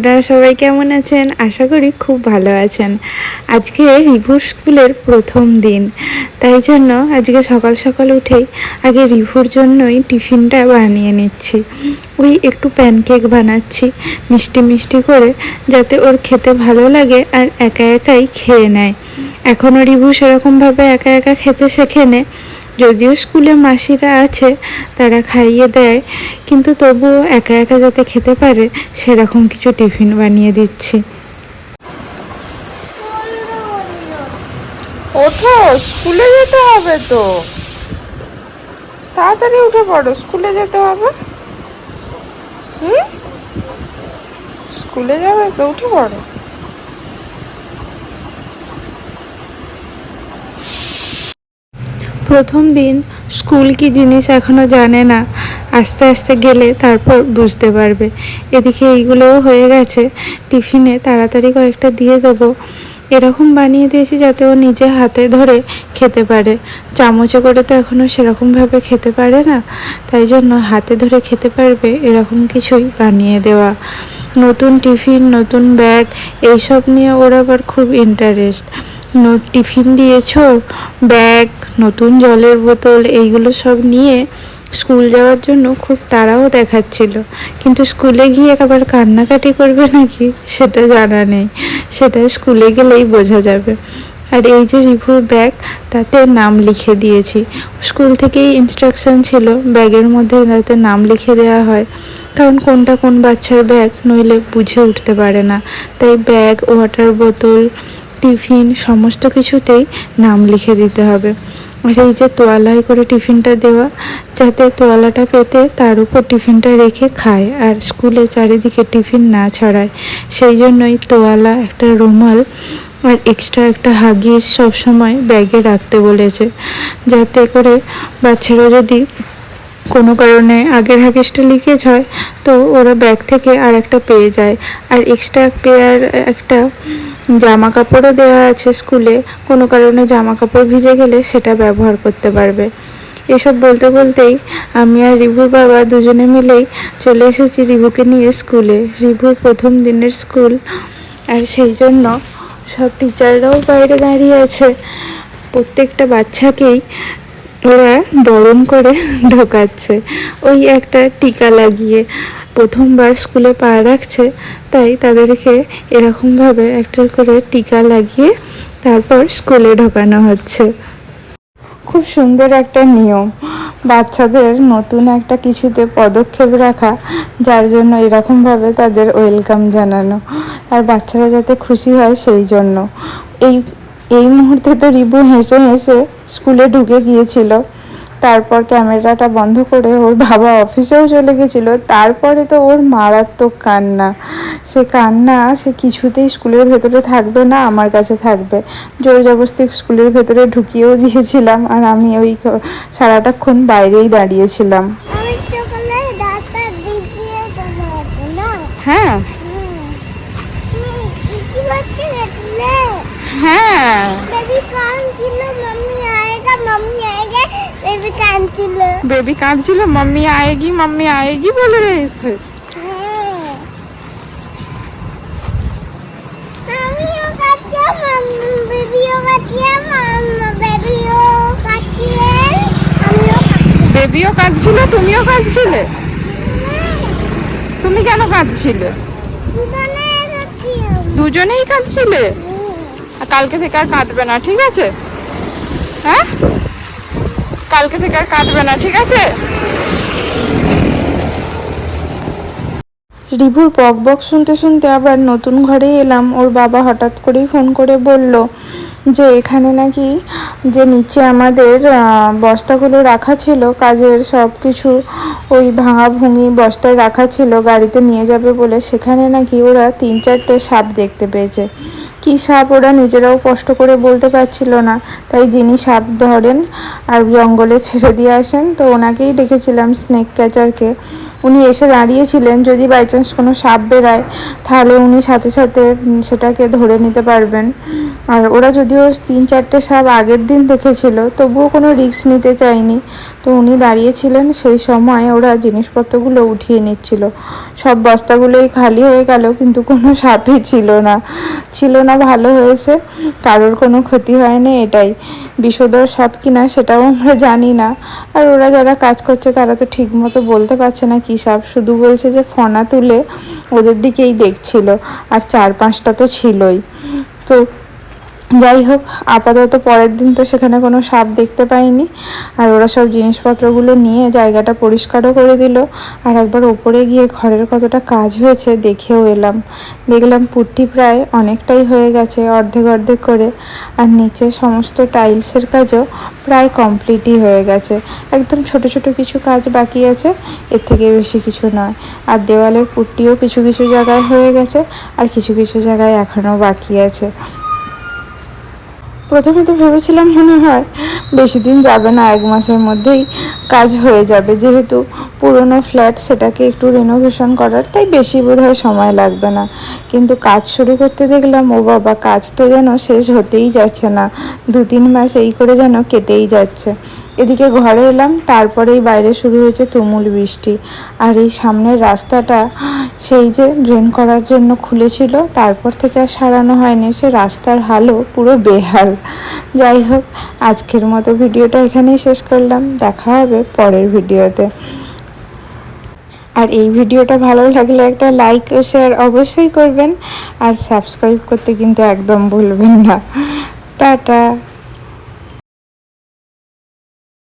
আপনারা সবাই কেমন আছেন? আশা করি খুব ভালো আছেন। আজকে রিভুর স্কুলের প্রথম দিন। তাই জন্য আজকে সকাল সকাল উঠেই আগে রিভুর জন্যই টিফিনটা বানিয়ে নিচ্ছি। ওই একটু প্যানকেক বানাচ্ছি, মিষ্টি মিষ্টি করে, যাতে ওর খেতে ভালো লাগে আর একা একাই খেয়ে নেয়। এখনও রিভু সেরকমভাবে একা একা খেতে শেখে নে যদিও স্কুলে মাসিরা আছে, তারা খাইয়ে দেয়, কিন্তু তবুও একা একা যাতে খেতে পারে, সেরকম কিছু টিফিন বানিয়ে দিচ্ছি। ওঠো, স্কুলে যেতে হবে তো। তাড়াতাড়ি উঠে পড়ো, স্কুলে যেতে হবে। হুম? স্কুলে যাবে তো, উঠে পড়ো। প্রথম দিন স্কুল কি জিনিস এখনও জানে না। আস্তে আস্তে গেলে তারপর বুঝতে পারবে। এদিকে এইগুলোও হয়ে গেছে। টিফিনে তাড়াতাড়ি কয়েকটা দিয়ে দেবো। এরকম বানিয়ে দিয়েছি যাতে ও নিজে হাতে ধরে খেতে পারে। চামচে করে তো এখনও সেরকমভাবে খেতে পারে না। তাই জন্য হাতে ধরে খেতে পারবে এরকম কিছুই বানিয়ে দেওয়া। নতুন টিফিন, নতুন ব্যাগ, এইসব নিয়ে ওর আবার খুব ইন্টারেস্ট টিফিন দিয়েছ, ব্যাগ, নতুন জলের বোতল, এইগুলো সব নিয়ে স্কুল যাওয়ার জন্য খুব তাড়াও দেখাচ্ছিল। কিন্তু স্কুলে গিয়ে আবার কান্নাকাটি করবে নাকি, সেটা জানা নেই। সেটা স্কুলে গেলেই বোঝা যাবে। আর এই যে রিভুর ব্যাগ, তাতে নাম লিখে দিয়েছি। স্কুল থেকেই ইনস্ট্রাকশন ছিল, ব্যাগের মধ্যে যাতে নাম লিখে দেওয়া হয়। কারণ কোনটা কোন বাচ্চার ব্যাগ, নইলে বুঝে উঠতে পারে না। তাই ব্যাগ ওয়াটার বোতল টিফিন সমস্ত কিছুতেই নাম লিখে দিতে হবে। আর এই যে তোয়ালায় করে টিফিনটা দেওয়া, যাতে তোয়ালাটা পেতে তার উপর টিফিনটা রেখে খায় আর স্কুলে চারিদিকে টিফিন না ছড়ায়। সেই জন্যই তোয়ালা একটা রুমাল আর এক্সট্রা একটা হাগিস সবসময় ব্যাগে রাখতে বলেছে। যাতে করে বাচ্চারা যদি কোনো কারণে আগের হাগিসটা লিকেজ হয়, তো ওরা ব্যাগ থেকে আর একটা পেয়ে যায়। আর এক্সট্রা পেয়ার একটা জামা কাপড়ও দেওয়া আছে স্কুলে। কোনো কারণে জামা কাপড় ভিজে গেলে সেটা ব্যবহার করতে পারবে। এসব বলতে বলতেই আমি আর রিভুর বাবা দুজনে মিলেই চলে এসেছি রিভুকে নিয়ে স্কুলে। রিভুর প্রথম দিনের স্কুল। আর সেই জন্য সব টিচাররাও বাইরে দাঁড়িয়ে আছে। প্রত্যেকটা বাচ্চাকেই ওরা বরণ করে ঢোকাচ্ছে। ওই একটা টিকা লাগিয়ে প্রথমবার স্কুলে পা রাখছে, তাই তাদেরকে এরকমভাবে একটা করে টিকা লাগিয়ে তারপর স্কুলে ঢোকানো হচ্ছে। খুব সুন্দর একটা নিয়ম। বাচ্চাদের নতুন একটা কিছুতে পদক্ষেপ রাখা, যার জন্য এরকমভাবে তাদের ওয়েলকাম জানানো, আর বাচ্চারা যাতে খুশি হয় সেই জন্য। এই এই মুহূর্তে তো রিবু হেসে হেসে স্কুলে ঢুকে গিয়েছিল। তারপর ক্যামেরাটা বন্ধ করে ওর বাবা অফিসেও চলে গেছিল। তারপরে তো ওর মারাত্মক কান্না। সে কান্না সে কিছুতেই স্কুলের ভেতরে থাকবে না আমার কাছে থাকবে। জোর জবরদস্তি স্কুলের ভেতরে ঢুকিয়েও দিয়েছিলাম আর আমি ওই সারাটাক্ষণ বাইরেই দাঁড়িয়েছিলাম। হ্যাঁ তুমি কিছু করতে দেখলে হ্যাঁ বেবি কান ছিল মাম্মি আয়েগা মাম্মি আয়েগা বেবি কান বেবি কাঁদছিল মাম্মি আয়েগি মাম্মি আয়েগি বলে রয়েছে হ্যাঁ বেবিও কাঁদছিল তুমিও কাঁদছিলে? তুমি কেন কাঁদছিলে? দুজনেই কাঁদছিলে? কালকে থেকে আর কাঁদবে না ঠিক আছে? হ্যাঁ? কালকে থেকে আর কাঁদবে না, ঠিক আছে? রিভুর বক বক শুনতে শুনতে আবার নতুন ঘরে এলাম। ওর বাবা হঠাৎ করেই ফোন করে বলল যে, এখানে নাকি যে নিচে আমাদের বস্তাগুলো রাখা ছিল, কাজের সব কিছু ওই ভাঙা ভুঙি বস্তায় রাখা ছিল, গাড়িতে নিয়ে যাবে বলে সেখানে নাকি ওরা তিন চারটে সাপ দেখতে পেয়েছে। কী সাপ ওরা নিজেরাও কষ্ট করে বলতে পারছিল না। তাই যিনি সাপ ধরেন আর জঙ্গলে ছেড়ে দিয়ে আসেন, তো ওনাকেই ডেকেছিলাম স্নেক ক্যাচারকে উনি এসে দাঁড়িয়েছিলেন, যদি বাই চান্স কোনো সাপ বেরায়, তাহলে উনি সাথে সাথে সেটাকে ধরে নিতে পারবেন। আর ওরা যদিও তিন চারটে সাপ আগের দিন দেখেছিল, তবুও কোনো রিস্ক নিতে চায়নি। তো উনি দাঁড়িয়েছিলেন, সেই সময় ওরা জিনিসপত্রগুলো উঠিয়ে নিচ্ছিল। সব বস্তাগুলোই খালি হয়ে গেল, কিন্তু কোনো সাপই ছিল না। ছিল না, ভালো হয়েছে। কারোর কোনো ক্ষতি হয়নি, এটাই। বিষধর সাপ কিনা সেটাও আমরা জানি না। আর ওরা যারা কাজ করছে, তারা তো ঠিক মতো বলতে পারছে না কী সাপ। শুধু বলছে যে ফনা তুলে ওদের দিকেই দেখছিল, আর চার পাঁচটা তো ছিলই। তো যাই হোক আপাতত পরের দিন তো সেখানে কোনো সাপ দেখতে পাইনি। আর ওরা সব জিনিসপত্রগুলো নিয়ে জায়গাটা পরিষ্কারও করে দিল। আর একবার ওপরে গিয়ে ঘরের কতটা কাজ হয়েছে দেখেও এলাম। দেখলাম পুট্টি প্রায় অনেকটাই হয়ে গেছে অর্ধেক অর্ধেক করে। আর নিচে সমস্ত টাইলসের কাজও প্রায় কমপ্লিটই হয়ে গেছে। একদম ছোট ছোট কিছু কাজ বাকি আছে, এর থেকে বেশি কিছু নয়। আর দেওয়ালের পুট্টিও কিছু কিছু জায়গায় হয়ে গেছে, আর কিছু কিছু জায়গায় এখনও বাকি আছে। প্রথমে তো ভেবেছিলাম মনে হয় বেশি দিন যাবে না, এক মাসের মধ্যেই কাজ হয়ে যাবে। যেহেতু পুরনো ফ্ল্যাট সেটাকে একটু রিনোভেশন করার, তাই বেশি বোধহয় সময় লাগবে না। কিন্তু কাজ শুরু করতে দেখলাম, ও বাবা, কাজ তো যেন শেষ হতেই যাচ্ছে না। দু তিন মাস এই করে যেন কেটেই যাচ্ছে। এদিকে ঘরে এলাম, তারপরেই বাইরে শুরু হয়েছে তুমুল বৃষ্টি। আর এই সামনের রাস্তাটা, সেই যে ড্রেন করার জন্য খুলেছিল, তারপর থেকে আর সারানো হয়নি। সে রাস্তার হালও পুরো বেহাল। যাই হোক, আজকের মতো ভিডিওটা এখানেই শেষ করলাম। দেখা হবে পরের ভিডিওতে। আর এই ভিডিওটা ভালো লাগলে একটা লাইক ও শেয়ার অবশ্যই করবেন। আর সাবস্ক্রাইব করতে কিন্তু একদম ভুলবেন না। টাটা।